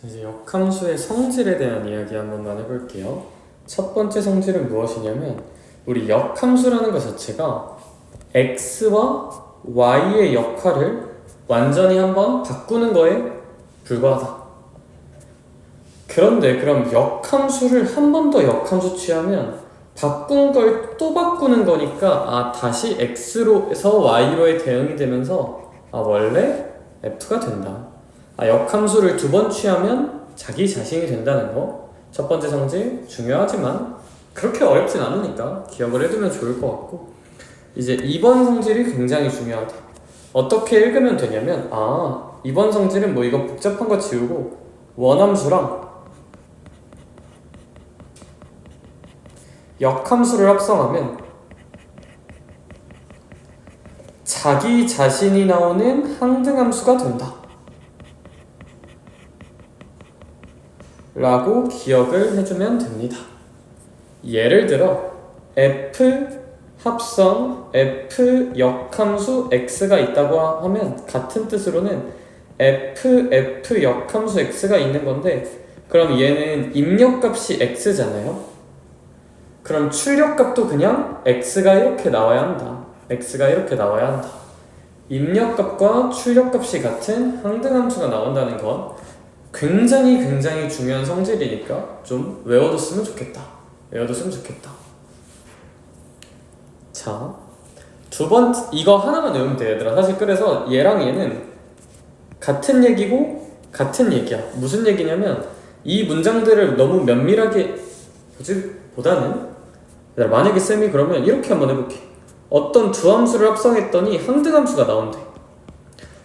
자, 이제 역함수의 성질에 대한 이야기 한번만 해볼게요. 첫 번째 성질은 무엇이냐면 우리 역함수라는 것 자체가 x와 y의 역할을 완전히 한번 바꾸는 거에 불과하다. 그런데 그럼 역함수를 한 번 더 역함수 취하면 바꾼 걸 또 바꾸는 거니까 아 다시 x로에서 y로의 대응이 되면서 아 원래 f가 된다. 아 역함수를 두 번 취하면 자기 자신이 된다는 거. 첫 번째 성질 중요하지만 그렇게 어렵진 않으니까 기억을 해두면 좋을 것 같고 이제 2번 성질이 굉장히 중요하다. 어떻게 읽으면 되냐면 아 2번 성질은 뭐 이거 복잡한 거 지우고 원함수랑 역함수를 합성하면 자기 자신이 나오는 항등함수가 된다. 라고 기억을 해주면 됩니다. 예를 들어 f 합성 f 역함수 x가 있다고 하면 같은 뜻으로는 f f 역함수 x가 있는 건데 그럼 얘는 입력값이 x잖아요. 그럼 출력값도 그냥 x가 이렇게 나와야 한다. x가 이렇게 나와야 한다. 입력값과 출력값이 같은 항등함수가 나온다는 건 굉장히 굉장히 중요한 성질이니까 좀 외워뒀으면 좋겠다. 외워뒀으면 좋겠다. 자, 두 번째 이거 하나만 외우면 돼 얘들아. 사실 그래서 얘랑 얘는 같은 얘기고 같은 얘기야. 무슨 얘기냐면 이 문장들을 너무 면밀하게 보지 보다는 얘들아, 만약에 쌤이 그러면 이렇게 한번 해볼게. 어떤 두 함수를 합성했더니 항등함수가 나온대.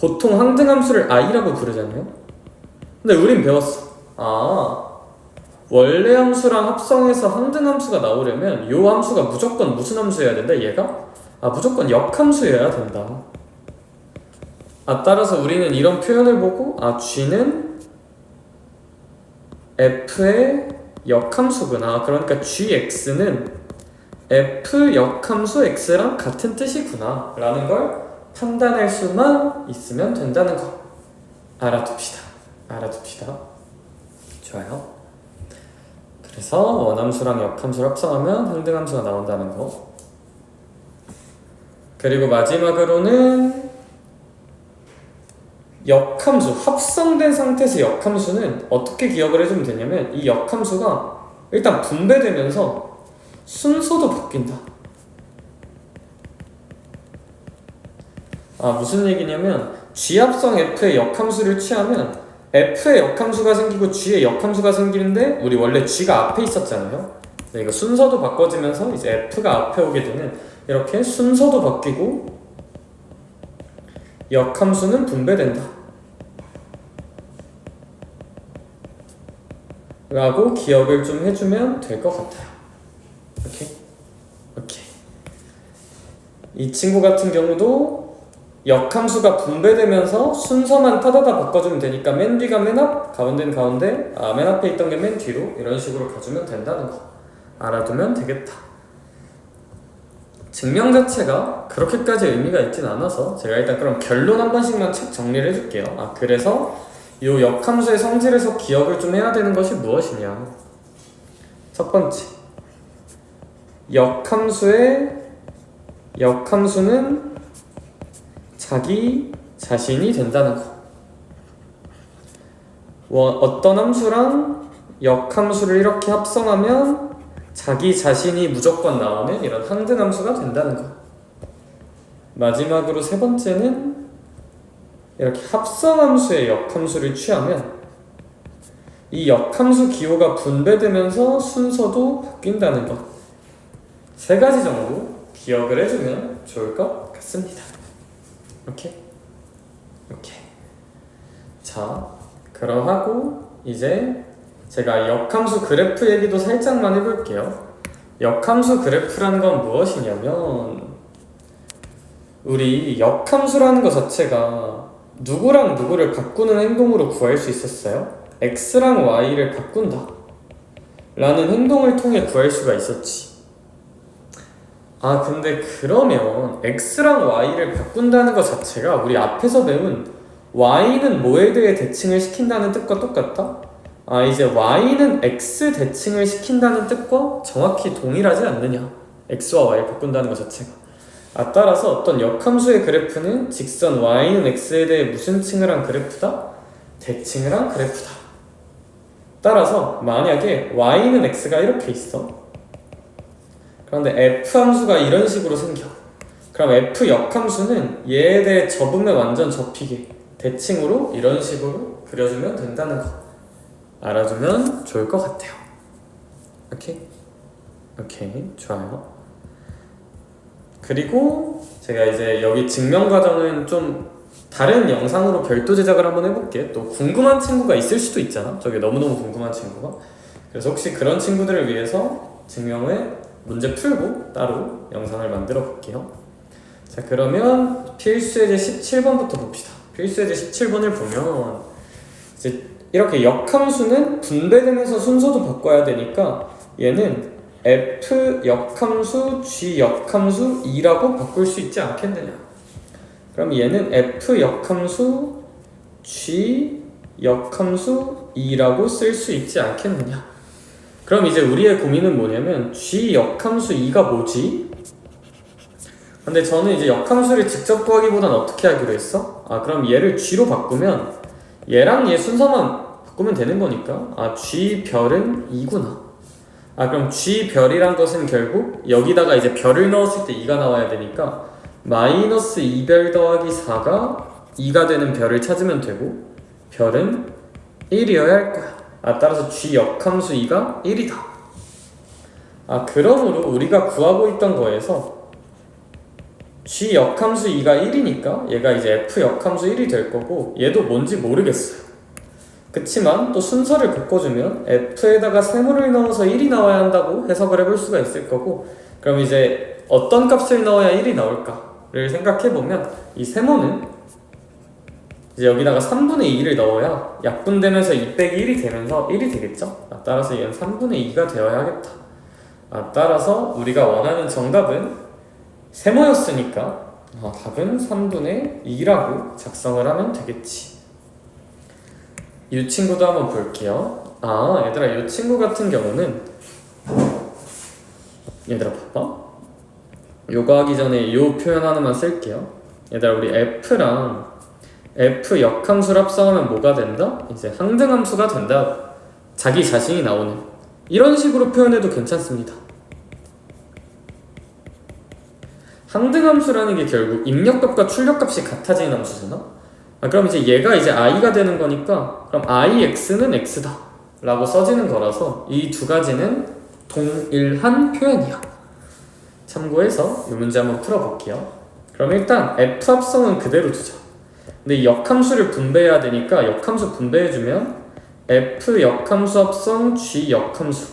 보통 항등함수를 i라고 부르잖아요. 근데 우린 배웠어. 아, 원래 함수랑 합성해서 항등 함수가 나오려면 요 함수가 무조건 무슨 함수여야 된다? 얘가? 아, 무조건 역함수여야 된다. 아, 따라서 우리는 이런 표현을 보고 아, g는 f의 역함수구나. 그러니까 gx는 f 역함수 x랑 같은 뜻이구나. 라는 걸 판단할 수만 있으면 된다는 거. 알아둡시다. 알아둡시다. 좋아요. 그래서 원함수랑 역함수를 합성하면 항등함수가 나온다는 거. 그리고 마지막으로는 역함수, 합성된 상태에서 역함수는 어떻게 기억을 해주면 되냐면 이 역함수가 일단 분배되면서 순서도 바뀐다. 아 무슨 얘기냐면 G합성 F의 역함수를 취하면 F의 역함수가 생기고 G의 역함수가 생기는데 우리 원래 G가 앞에 있었잖아요. 네, 이거 순서도 바꿔지면서 이제 F가 앞에 오게 되는 이렇게 순서도 바뀌고 역함수는 분배된다. 라고 기억을 좀 해주면 될 것 같아요. 오케이? 오케이. 이 친구 같은 경우도 역함수가 분배되면서 순서만 타다다 바꿔주면 되니까 맨 뒤가 맨 앞, 가운데는 가운데, 아, 맨 앞에 있던 게 맨 뒤로 이런 식으로 가주면 된다는 거 알아두면 되겠다. 증명 자체가 그렇게까지 의미가 있진 않아서 제가 일단 그럼 결론 한 번씩만 책 정리를 해줄게요. 아 그래서 이 역함수의 성질에서 기억을 좀 해야 되는 것이 무엇이냐? 첫 번째, 역함수의 역함수는 자기 자신이 된다는 거. 원- 어떤 함수랑 역함수를 이렇게 합성하면 자기 자신이 무조건 나오는 이런 항등함수가 된다는 거. 마지막으로 세 번째는 이렇게 합성함수의 역함수를 취하면 이 역함수 기호가 분배되면서 순서도 바뀐다는 것. 세 가지 정도 기억을 해주면 좋을 것 같습니다. 오케이? 오케이. 자, 그러하고 이제 제가 역함수 그래프 얘기도 살짝만 해볼게요. 역함수 그래프라는 건 무엇이냐면 우리 역함수라는 것 자체가 누구랑 누구를 바꾸는 행동으로 구할 수 있었어요. x랑 y를 바꾼다. 라는 행동을 통해 구할 수가 있었지. 아, 근데 그러면 x랑 y를 바꾼다는 것 자체가 우리 앞에서 배운 y는 뭐에 대해 대칭을 시킨다는 뜻과 똑같다? 아 이제 y는 x 대칭을 시킨다는 뜻과 정확히 동일하지 않느냐 x와 y 바꾼다는 것 자체가 아 따라서 어떤 역함수의 그래프는 직선 y는 x에 대해 무슨 칭을 한 그래프다? 대칭을 한 그래프다 따라서 만약에 y는 x가 이렇게 있어 그런데 f 함수가 이런 식으로 생겨 그럼 f 역함수는 얘에 대해 접으면 완전 접히게 대칭으로 이런 식으로 그려주면 된다는 거 알아두면 좋을 것 같아요. 오케이? 오케이, 좋아요. 그리고 제가 이제 여기 증명 과정은 좀 다른 영상으로 별도 제작을 한번 해볼게. 또 궁금한 친구가 있을 수도 있잖아. 저게 너무너무 궁금한 친구가. 그래서 혹시 그런 친구들을 위해서 증명을 문제 풀고 따로 영상을 만들어 볼게요. 자, 그러면 필수예제 17번부터 봅시다. 필수예제 17번을 보면 이제 이렇게 역함수는 분배되면서 순서도 바꿔야 되니까 얘는 f 역함수, g 역함수 2라고 바꿀 수 있지 않겠느냐. 그럼 얘는 f 역함수, g 역함수 2라고 쓸 수 있지 않겠느냐. 그럼 이제 우리의 고민은 뭐냐면 g 역함수 2가 뭐지? 근데 저는 이제 역함수를 직접 구하기보단 어떻게 하기로 했어? 아 그럼 얘를 g로 바꾸면 얘랑 얘 순서만 바꾸면 되는 거니까 아 g 별은 2구나 아 그럼 g 별이란 것은 결국 여기다가 이제 별을 넣었을 때 2가 나와야 되니까 마이너스 2별 더하기 4가 2가 되는 별을 찾으면 되고 별은 1이어야 할 거야 아 따라서 g 역함수 2가 1이다 아 그러므로 우리가 구하고 있던 거에서 g 역함수 2가 1이니까 얘가 이제 f 역함수 1이 될 거고 얘도 뭔지 모르겠어요. 그치만 또 순서를 바꿔주면 f에다가 세모를 넣어서 1이 나와야 한다고 해석을 해볼 수가 있을 거고 그럼 이제 어떤 값을 넣어야 1이 나올까를 생각해보면 이 세모는 이제 여기다가 3분의 2를 넣어야 약분되면서 2 빼기 1이 되면서 1이 되겠죠? 아, 따라서 얘는 3분의 2가 되어야 하겠다. 아, 따라서 우리가 원하는 정답은 세모였으니까 어, 답은 3분의 2라고 작성을 하면 되겠지. 이 친구도 한번 볼게요. 아, 얘들아, 이 친구 같은 경우는 얘들아 봐봐. 요거 하기 전에 요 표현 하나만 쓸게요. 얘들아, 우리 f랑 f 역함수를 합성하면 뭐가 된다? 이제 항등함수가 된다. 자기 자신이 나오는 이런 식으로 표현해도 괜찮습니다. 항등함수라는 게 결국 입력값과 출력값이 같아지는 함수잖아. 아, 그럼 이제 얘가 이제 i가 되는 거니까 그럼 ix는 x다 라고 써지는 거라서 이 두 가지는 동일한 표현이야. 참고해서 이 문제 한번 풀어볼게요. 그럼 일단 f 합성은 그대로 두자. 근데 이 역함수를 분배해야 되니까 역함수 분배해주면 f 역함수 합성 g 역함수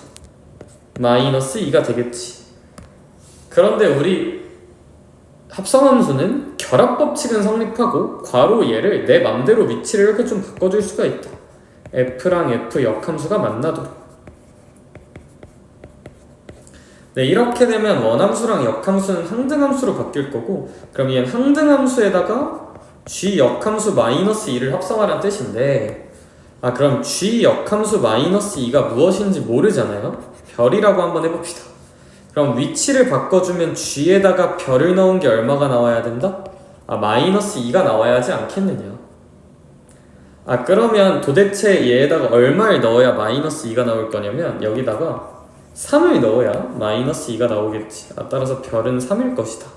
마이너스 2가 되겠지. 그런데 우리 합성함수는 결합 법칙은 성립하고 괄호 얘를 내 맘대로 위치를 이렇게 좀 바꿔줄 수가 있다. f랑 f 역함수가 만나도록. 네, 이렇게 되면 원함수랑 역함수는 항등함수로 바뀔 거고 그럼 얘는 항등함수에다가 g 역함수 마이너스 2를 합성하라는 뜻인데 아 그럼 g 역함수 마이너스 2가 무엇인지 모르잖아요? 별이라고 한번 해봅시다. 그럼 위치를 바꿔주면 g에다가 별을 넣은 게 얼마가 나와야 된다? 아 마이너스 2가 나와야 하지 않겠느냐 아 그러면 도대체 얘에다가 얼마를 넣어야 마이너스 2가 나올 거냐면 여기다가 3을 넣어야 마이너스 2가 나오겠지 아 따라서 별은 3일 것이다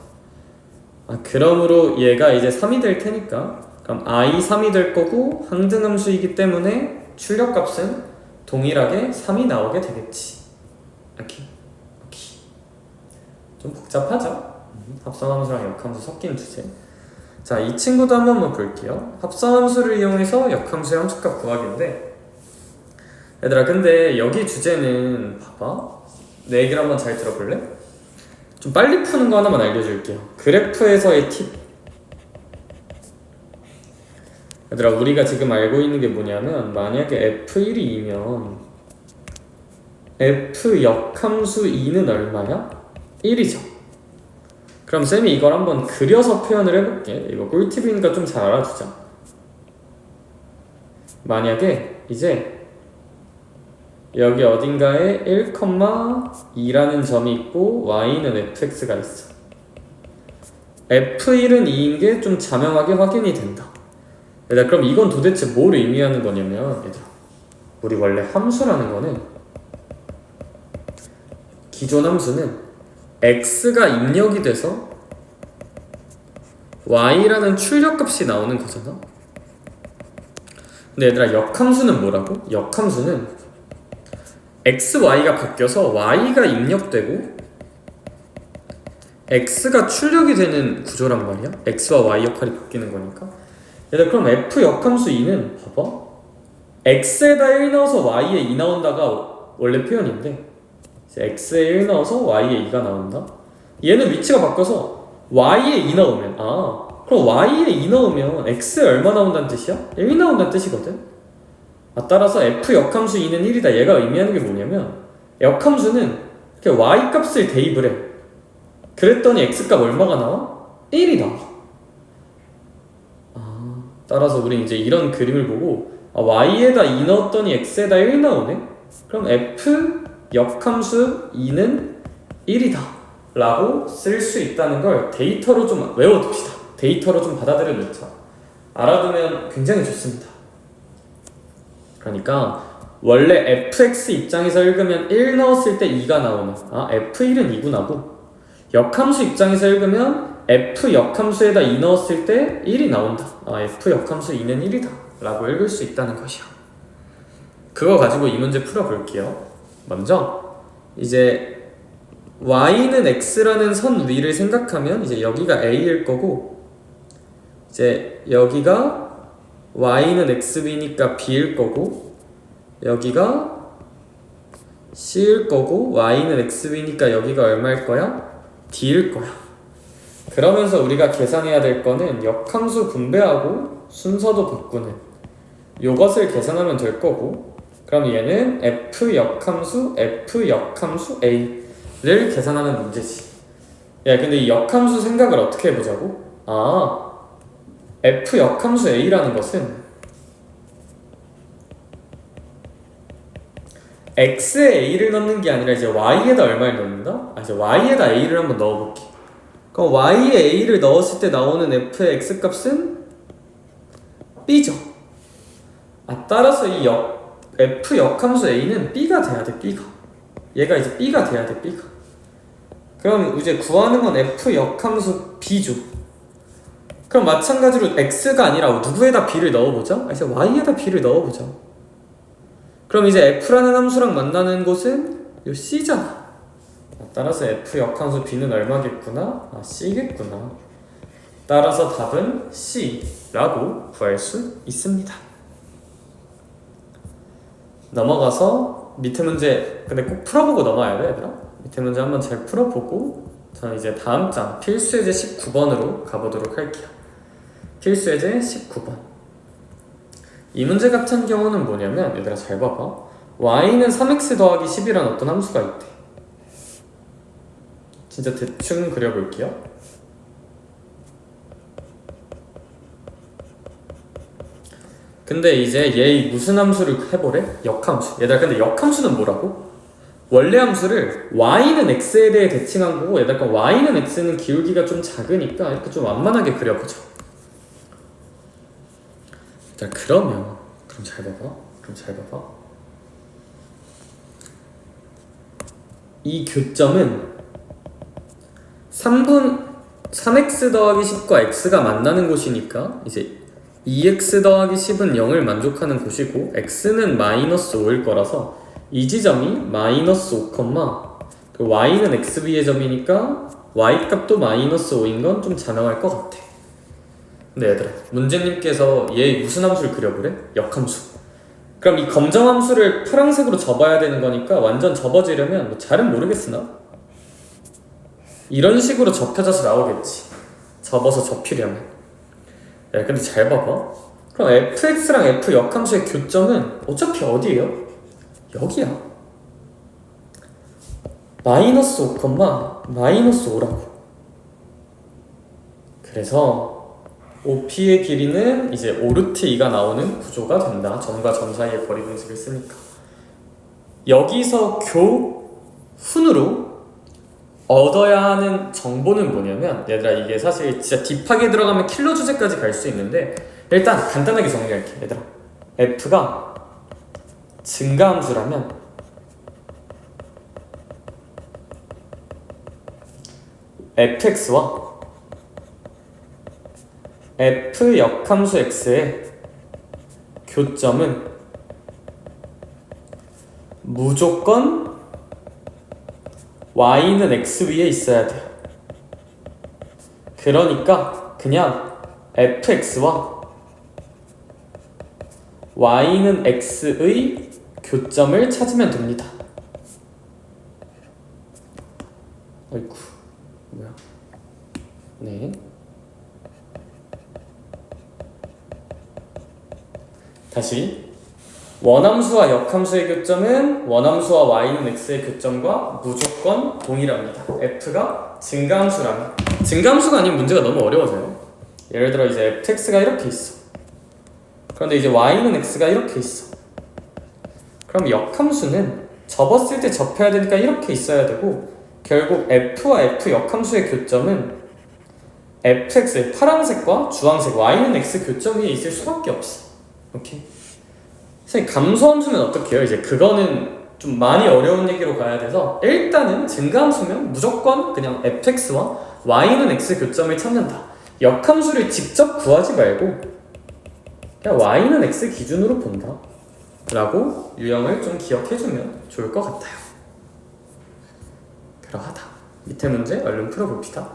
아 그러므로 얘가 이제 3이 될 테니까 그럼 i 3이 될 거고 항등함수이기 때문에 출력값은 동일하게 3이 나오게 되겠지 오케이 좀 복잡하죠? 합성함수랑 역함수 섞인 주제. 자, 이 친구도 한 번만 볼게요. 합성함수를 이용해서 역함수의 함수값 구하기인데, 얘들아, 근데 여기 주제는 봐봐. 내 얘기를 한번 잘 들어볼래? 좀 빨리 푸는 거 하나만 알려줄게요. 그래프에서의 팁. 얘들아, 우리가 지금 알고 있는 게 뭐냐면, 만약에 F1이 2면, F 역함수 2는 얼마야? 1이죠. 그럼 쌤이 이걸 한번 그려서 표현을 해볼게. 이거 꿀팁이니까 좀 잘 알아두자. 만약에 이제 여기 어딘가에 1,2라는 점이 있고 y는 fx가 있어. f1은 2인 게 좀 자명하게 확인이 된다. 얘들아 그럼 이건 도대체 뭘 의미하는 거냐면 얘들아 우리 원래 함수라는 거는 기존 함수는 x가 입력이 돼서 y라는 출력값이 나오는 거잖아. 근데 얘들아 역함수는 뭐라고? 역함수는 x, y가 바뀌어서 y가 입력되고 x가 출력이 되는 구조란 말이야. x와 y 역할이 바뀌는 거니까. 얘들아 그럼 f 역함수 2는 봐봐. x에다 1 넣어서 y에 2 나온다가 원래 표현인데 x에 1 넣어서 y에 2가 나온다. 얘는 위치가 바뀌어서 y에 2 넣으면 아 그럼 y에 2 넣으면 x에 얼마 나온다는 뜻이야? 1 나온다는 뜻이거든. 아, 따라서 f 역함수 2는 1이다. 얘가 의미하는 게 뭐냐면 역함수는 이렇게 y 값을 대입을 해. 그랬더니 x 값 얼마가 나와? 1이 나와. 아, 따라서 우리 이제 이런 그림을 보고 아, y에다 2 넣었더니 x에다 1 나오네. 그럼 f 역함수 2는 1이다. 라고 쓸 수 있다는 걸 데이터로 좀 외워둡시다. 데이터로 좀 받아들여 놓자. 알아두면 굉장히 좋습니다. 그러니까 원래 fx 입장에서 읽으면 1 넣었을 때 2가 나오면 아 f1은 2구나고 역함수 입장에서 읽으면 f 역함수에다 2 넣었을 때 1이 나온다. 아 f 역함수 2는 1이다. 라고 읽을 수 있다는 것이야. 그거 가지고 이 문제 풀어볼게요. 먼저 이제 y는 x라는 선 위를 생각하면 이제 여기가 a일 거고 이제 여기가 y는 xb니까 b일 거고 여기가 c일 거고 y는 xb니까 여기가 얼마일 거야? d일 거야. 그러면서 우리가 계산해야 될 거는 역함수 분배하고 순서도 바꾸는 요것을 계산하면 될 거고 그럼 얘는 f 역함수 f 역함수 a를 계산하는 문제지. 야 근데 이 역함수 생각을 어떻게 해보자고? 아 f 역함수 a라는 것은 x에 a를 넣는 게 아니라 이제 y에다 얼마를 넣는다? 아 이제 y에다 a를 한번 넣어볼게. 그럼 y에 a를 넣었을 때 나오는 f의 x 값은 b죠. 아 따라서 이 역, f 역함수 a는 b가 돼야 돼 b가. 얘가 이제 b가 돼야 돼 b가. 그럼 이제 구하는 건 f 역함수 b죠. 그럼 마찬가지로 x가 아니라 누구에다 b를 넣어보자? 아, 이제 y에다 b를 넣어보자. 그럼 이제 f라는 함수랑 만나는 곳은 요 c잖아. 아, 따라서 f 역함수 b는 얼마겠구나? 아 c겠구나. 따라서 답은 c라고 구할 수 있습니다. 넘어가서 밑에 문제 근데 꼭 풀어보고 넘어야 돼 얘들아. 밑에 문제 한번 잘 풀어보고 저는 이제 다음 장 필수예제 19번으로 가보도록 할게요. 필수 예제 19번. 이 문제 같은 경우는 뭐냐면 얘들아 잘 봐봐. y는 3x 더하기 10이라는 어떤 함수가 있대. 진짜 대충 그려볼게요. 근데 이제 얘 무슨 함수를 해보래? 역함수. 얘들아 근데 역함수는 뭐라고? 원래 함수를 y는 x에 대해 대칭한 거고 얘들아 y는 x는 기울기가 좀 작으니까 이렇게 좀 완만하게 그려보자. 자 그러면 그럼 잘 봐봐. 그럼 잘 봐봐. 이 교점은 3분 3x 더하기 10과 x가 만나는 곳이니까 이제 2x 더하기 10은 0을 만족하는 곳이고 x는 마이너스 5일 거라서 이 지점이 마이너스 5, 그 y는 xb의 점이니까 y 값도 마이너스 5인 건 좀 자명할 것 같아 근데 얘들아. 문제님께서 얘 무슨 함수를 그려보래? 역함수. 그럼 이 검정 함수를 파란색으로 접어야 되는 거니까 완전 접어지려면 뭐 잘은 모르겠으나? 이런 식으로 접혀져서 나오겠지. 접어서 접히려면. 야 근데 잘 봐봐. 그럼 fx랑 f 역함수의 교점은 어차피 어디예요? 여기야. 마이너스 5, 마이너스 5라고. 그래서 OP의 길이는 이제 오르트 2가 나오는 구조가 된다. 점과 점 사이의 거리 공식을 쓰니까. 여기서 교훈으로 얻어야 하는 정보는 뭐냐면 얘들아 이게 사실 진짜 딥하게 들어가면 킬러 주제까지 갈 수 있는데 일단 간단하게 정리할게 얘들아 f가 증가함수라면 fx와 f 역함수 x의 교점은 무조건 y는 x 위에 있어야 돼요. 그러니까 그냥 fx와 y는 x의 교점을 찾으면 됩니다. 아이쿠 뭐야? 네. 다시 원함수와 역함수의 교점은 원함수와 y는 x의 교점과 무조건 동일합니다. f가 증가함수라면 증가함수가 아닌 문제가 너무 어려워져요. 예를 들어 이제 fx가 이렇게 있어. 그런데 이제 y는 x가 이렇게 있어. 그럼 역함수는 접었을 때 접해야 되니까 이렇게 있어야 되고 결국 f와 f 역함수의 교점은 fx의 파란색과 주황색 y는 x 교점 위에 있을 수밖에 없어. 오케이. 선생님 감소함수는 어떻게 해요? 이제 그거는 좀 많이 어려운 얘기로 가야 돼서 일단은 증가함수면 무조건 그냥 fx와 y는 x 교점을 찾는다. 역함수를 직접 구하지 말고 그냥 y는 x 기준으로 본다. 라고 유형을 좀 기억해주면 좋을 것 같아요. 그러하다. 밑에 문제 얼른 풀어봅시다.